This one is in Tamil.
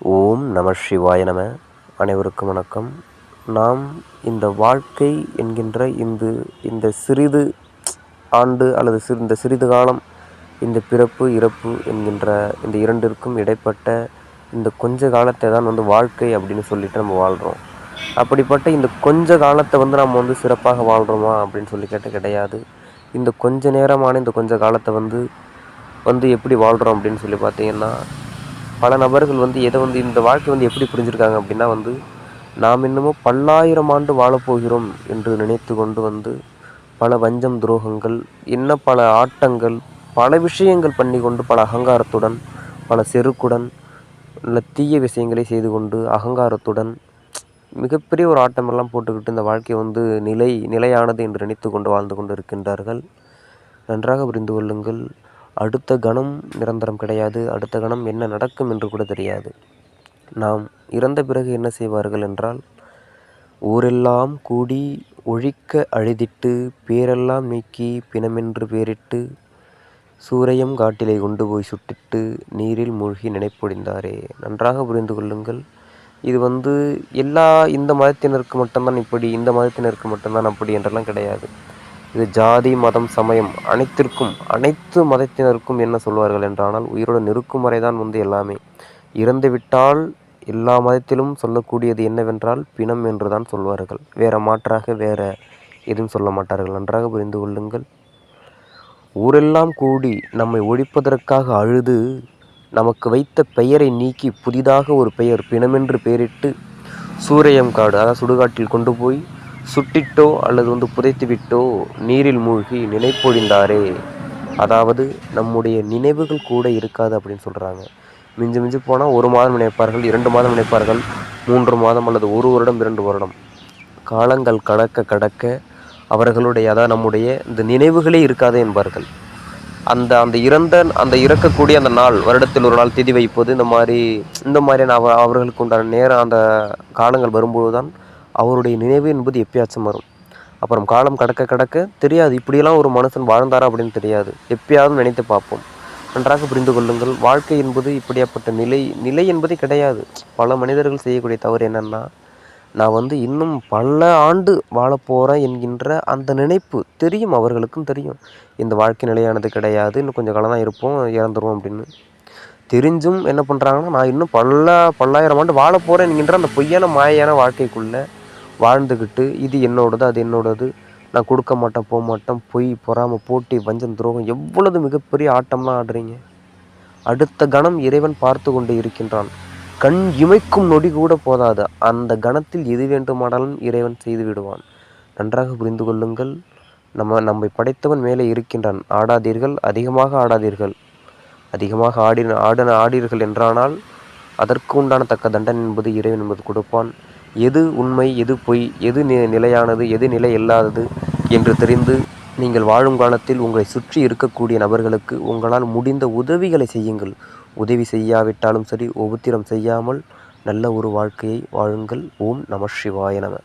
ஓம் நம சிவாய நம. அனைவருக்கும் வணக்கம். நாம் இந்த வாழ்க்கை என்கின்ற இந்த இந்த சிறிது ஆண்டு அல்லது சிறு இந்த சிறிது காலம் இந்த பிறப்பு இறப்பு என்கின்ற இந்த இரண்டிற்கும் இடைப்பட்ட இந்த கொஞ்ச காலத்தை தான் வந்து வாழ்க்கை அப்படின்னு சொல்லிட்டு நம்ம வாழ்கிறோம் அப்படிப்பட்ட இந்த கொஞ்ச காலத்தை வந்து நம்ம வந்து சிறப்பாக வாழ்கிறோமா அப்படின்னு சொல்லி கேட்டால் கிடையாது. இந்த கொஞ்ச நேரமான இந்த கொஞ்ச காலத்தை வந்து வந்து எப்படி வாழ்கிறோம் அப்படின்னு சொல்லி பார்த்தீங்கன்னா பல நபர்கள் வந்து எதை வந்து இந்த வாழ்க்கை வந்து எப்படி புரிஞ்சுருக்காங்க அப்படின்னா வந்து நாம் இன்னமும் பல்லாயிரம் ஆண்டு வாழப்போகிறோம் என்று நினைத்து கொண்டு வந்து பல வஞ்சம் துரோகங்கள் இன்னும் பல ஆட்டங்கள் பல விஷயங்கள் பண்ணி கொண்டு பல அகங்காரத்துடன் பல செருக்குடன் நல்ல தீய விஷயங்களை செய்து கொண்டு அகங்காரத்துடன் மிகப்பெரிய ஒரு ஆட்டமெல்லாம் போட்டுக்கிட்டு இந்த வாழ்க்கை வந்து நிலை நிலையானது என்று நினைத்து கொண்டு வாழ்ந்து கொண்டு இருக்கின்றார்கள் நன்றாக புரிந்து கொள்ளுங்கள். அடுத்த கணம் நிரந்தரம் கிடையாது அடுத்த கணம் என்ன நடக்கும் என்று கூட தெரியாது. நாம் இறந்த பிறகு என்ன செய்வார்கள் என்றால் ஊரெல்லாம் கூடி ஒழிக்க அழுதிட்டு பேரெல்லாம் நீக்கி பிணமென்று பேரிட்டு சூரையம் காட்டிலே கொண்டு போய் சுட்டிட்டு நீரில் மூழ்கி நினைப்பொடிந்தாரே நன்றாக புரிந்து கொள்ளுங்கள். இது வந்து எல்லா இந்த மதத்தினருக்கு மட்டும்தான் இப்படி இந்த மதத்தினருக்கு மட்டும்தான் அப்படி என்றெல்லாம் கிடையாது. இது ஜாதி மதம் சமயம் அனைத்திற்கும் அனைத்து மதத்தினருக்கும் என்ன சொல்வார்கள் என்றானால் உயிருடன் இருக்கும் வரைதான் வந்து எல்லாமே. இறந்து விட்டால் எல்லா மதத்திலும் சொல்லக்கூடியது என்னவென்றால் பிணம் என்று தான் சொல்வார்கள். வேற மாற்றாக வேற எதுவும் சொல்ல மாட்டார்கள். நன்றாக புரிந்து கொள்ளுங்கள். ஊரெல்லாம் கூடி நம்மை ஒழிப்பதற்காக அழுது நமக்கு வைத்த பெயரை நீக்கி புதிதாக ஒரு பெயர் பிணமென்று பெயரிட்டு சூரியம் காடு அதாவது சுடுகாட்டில் கொண்டு போய் சுட்டிட்டோ அல்லது வந்து புதைத்துவிட்டோ நீரில் மூழ்கி நினைப்பொழிந்தாரே. அதாவது நம்முடைய நினைவுகள் கூட இருக்காது அப்படின்னு சொல்கிறாங்க மிஞ்சு மிஞ்சு போனால் ஒரு மாதம் நினைப்பார்கள் இரண்டு மாதம் நினைப்பார்கள் மூன்று மாதம் அல்லது ஒரு வருடம் இரண்டு வருடம். காலங்கள் கடக்க கடக்க அவர்களுடைய அதாவது நம்முடைய இந்த நினைவுகளே இருக்காது என்பார்கள். அந்த அந்த இறந்த அந்த இறக்கக்கூடிய அந்த நாள் வருடத்தில் ஒரு நாள் திதி வைப்பது இந்த மாதிரி இந்த மாதிரியான அவ அவர்களுக்கு உண்டான நேரம் அந்த காலங்கள் வரும்போது தான் அவருடைய நினைவு என்பது எப்பயாச்சும் வரும். அப்புறம் காலம் கடக்க கடக்க தெரியாது இப்படியெல்லாம் ஒரு மனுஷன் வாழ்ந்தாரா அப்படின்னு தெரியாது. எப்பயாவது நினைத்து பார்ப்போம். நன்றாக புரிந்து கொள்ளுங்கள். வாழ்க்கை என்பது இப்படியாப்பட்ட நிலை நிலை என்பதே கிடையாது. பல மனிதர்கள் செய்யக்கூடிய தவறு என்னென்னா நான் வந்து இன்னும் பல ஆண்டு வாழப்போகிறேன் என்கின்ற அந்த நினைப்பு தெரியும் அவர்களுக்கும் தெரியும். இந்த வாழ்க்கை நிலையானது கிடையாது இன்னும் கொஞ்சம் காலம் தான் இருப்போம் இறந்துருவோம் அப்படின்னு. தெரிஞ்சும் என்ன பண்ணுறாங்கன்னா நான் இன்னும் பல பல்லாயிரம் ஆண்டு வாழ போகிறேன் என்கின்ற அந்த பொய்யான மாயான வாழ்க்கைக்குள்ளே வாழ்ந்துக்கிட்டு இது என்னோடது அது என்னோடது நான் கொடுக்க மாட்டேன் போக மாட்டேன் பொய் பொறாமல் போட்டி வஞ்சம் துரோகம் எவ்வளவு மிகப்பெரிய ஆட்டம்லாம் ஆடுறீங்க. அடுத்த கணம் இறைவன் பார்த்து கொண்டு இருக்கின்றான். கண் இமைக்கும் நொடி கூட போதாது. அந்த கணத்தில் எது வேண்டுமானாலும் இறைவன் செய்து விடுவான். நன்றாக புரிந்து கொள்ளுங்கள். நம்ம நம்மை படைத்தவன் மேலே இருக்கின்றான். ஆடாதீர்கள் அதிகமாக ஆடாதீர்கள். அதிகமாக ஆடின ஆடின ஆடீர்கள் என்றானால் அதற்கு உண்டான தக்க தண்டனை என்பது இறைவன் என்பது கொடுப்பான். எது உண்மை எது பொய் எது நிலையானது எது நிலை இல்லாதது என்று தெரிந்து நீங்கள் வாழும் காலத்தில் உங்களை சுற்றி இருக்கக்கூடிய நபர்களுக்கு உங்களால் முடிந்த உதவிகளை செய்யுங்கள். உதவி செய்யாவிட்டாலும் சரி உபத்திரம் செய்யாமல் நல்ல ஒரு வாழ்க்கையை வாழுங்கள். ஓம் நம சிவாய நம.